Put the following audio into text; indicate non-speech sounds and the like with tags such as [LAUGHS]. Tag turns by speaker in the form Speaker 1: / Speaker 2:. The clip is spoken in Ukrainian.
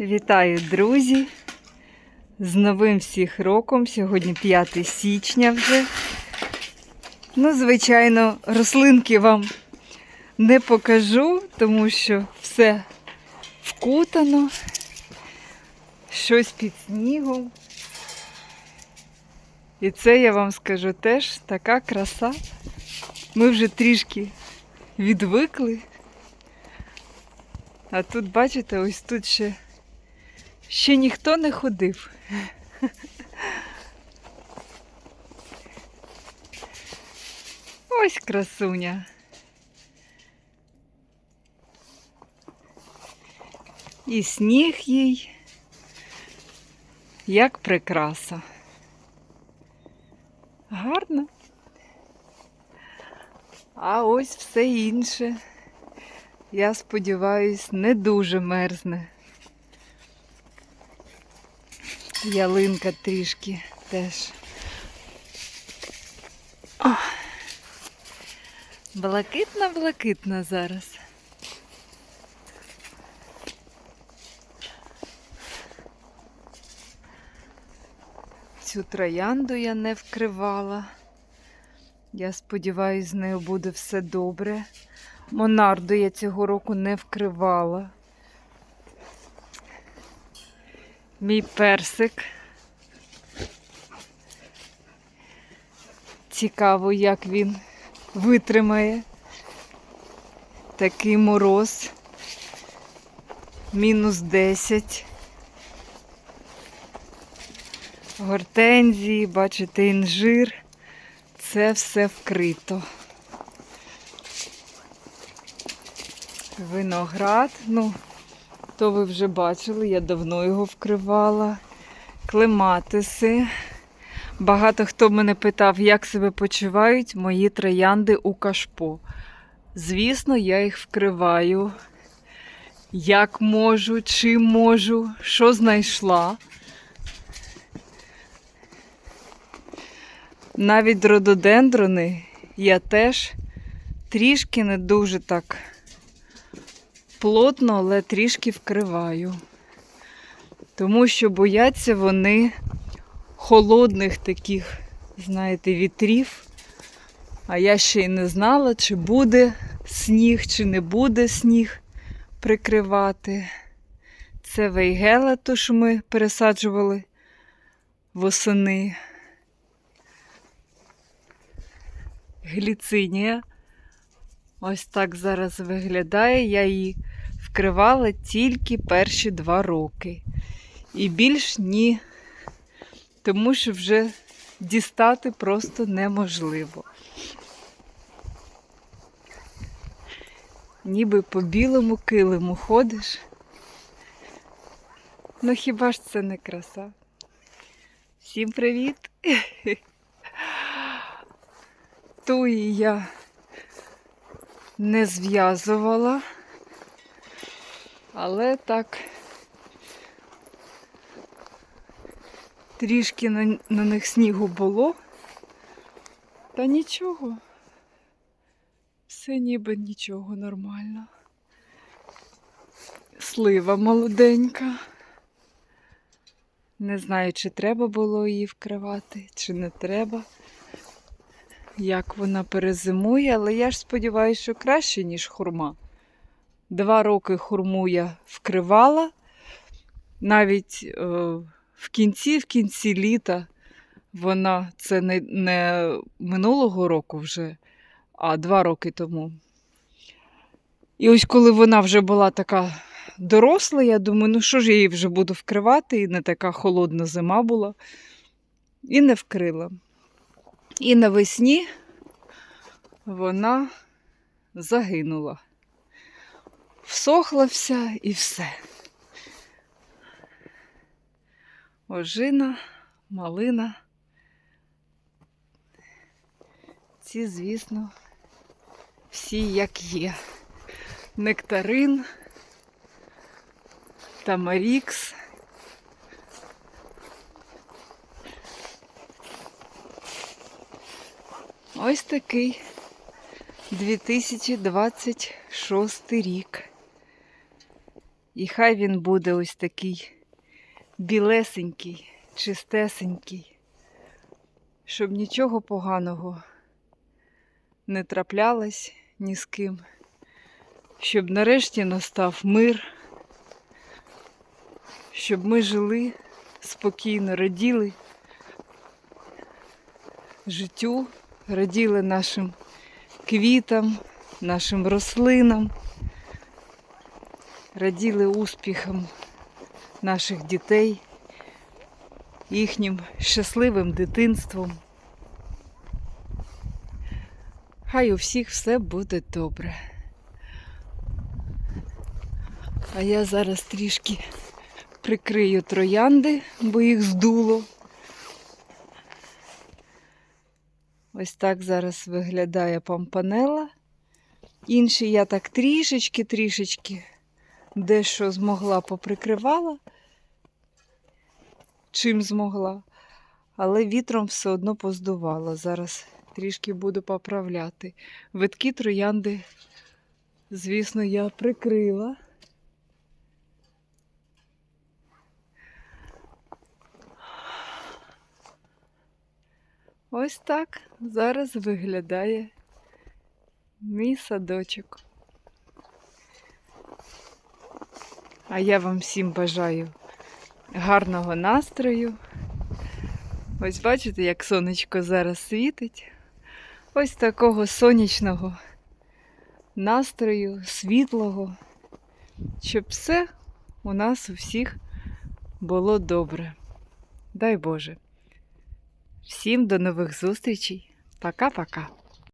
Speaker 1: Вітаю, друзі! З новим всіх роком. Сьогодні 5 січня вже. Ну, звичайно, рослинки вам не покажу, тому що все вкутано, щось під снігом. І це я вам скажу теж така краса. Ми вже трішки відвикли. А тут, бачите, ось тут ще, ще ніхто не ходив. Ось красуня. І сніг їй, як прикраса. Гарно. А ось все інше я сподіваюсь, не дуже мерзне. Ялинка трішки теж. Блакитна-блакитна зараз. Цю троянду я не вкривала. Я сподіваюся, з нею буде все добре. Монарду я цього року не вкривала. Мій персик. Цікаво, як він витримає такий мороз. Мінус 10. Гортензії, бачите, інжир. Це все вкрито. Виноград, ну, то ви вже бачили, я давно його вкривала. Клематиси. Багато хто мене питав, як себе почувають мої троянди у кашпо. Звісно, я їх вкриваю. Як можу, чим можу, що знайшла. Навіть рододендрони я теж трішки не дуже так плотно, але трішки вкриваю. Тому що бояться вони холодних таких, знаєте, вітрів. А я ще й не знала, чи буде сніг, чи не буде сніг прикривати. Це вейгела, то, що ми пересаджували восени. Гліцинія. Ось так зараз виглядає. Я її вкривала тільки перші два роки. І більш ні, тому що вже дістати просто неможливо. Ніби по білому килиму ходиш. Ну хіба ж це не краса? Всім привіт! [LAUGHS] Туї я не зв'язувала, але так трішки на, на них снігу було, та нічого. Все ніби нічого нормально. Слива молоденька. Не знаю, чи треба було її вкривати, чи не треба як вона перезимує, але я ж сподіваюся, що краще, ніж хурма. Два роки хурму я вкривала. Навіть е, в кінці, в кінці літа вона це не, не минулого року вже, а два роки тому. І ось коли вона вже була така доросла, я думаю, ну що ж я її вже буду вкривати, і не така холодна зима була. І не вкрила. І навесні вона загинула. Всохла вся і все. Ожина, малина. Ці, звісно, всі як є. Нектарин, тамарікс. Ось такий 2026 рік. І хай він буде ось такий білесенький, чистесенький, щоб нічого поганого не траплялось ні з ким, щоб нарешті настав мир, щоб ми жили спокійно, раділи життю, раділи нашим квітам, нашим рослинам, раділи успіхам наших дітей, їхнім щасливим дитинством. Хай у всіх все буде добре. А я зараз трішки прикрию троянди, бо їх здуло. Ось так зараз виглядає пампанела. Інші я так трішечки-трішечки дещо змогла поприкривала, чим змогла, але вітром все одно поздувало. Зараз трішки буду поправляти. Витки троянди, звісно, я прикрила. Ось так зараз виглядає мій садочок. А я вам всім бажаю гарного настрою. Ось бачите, як сонечко зараз світить. Ось такого сонячного настрою, світлого, щоб все у нас у всіх було добре. Дай Боже. Всім до нових зустрічей. Пока-пока.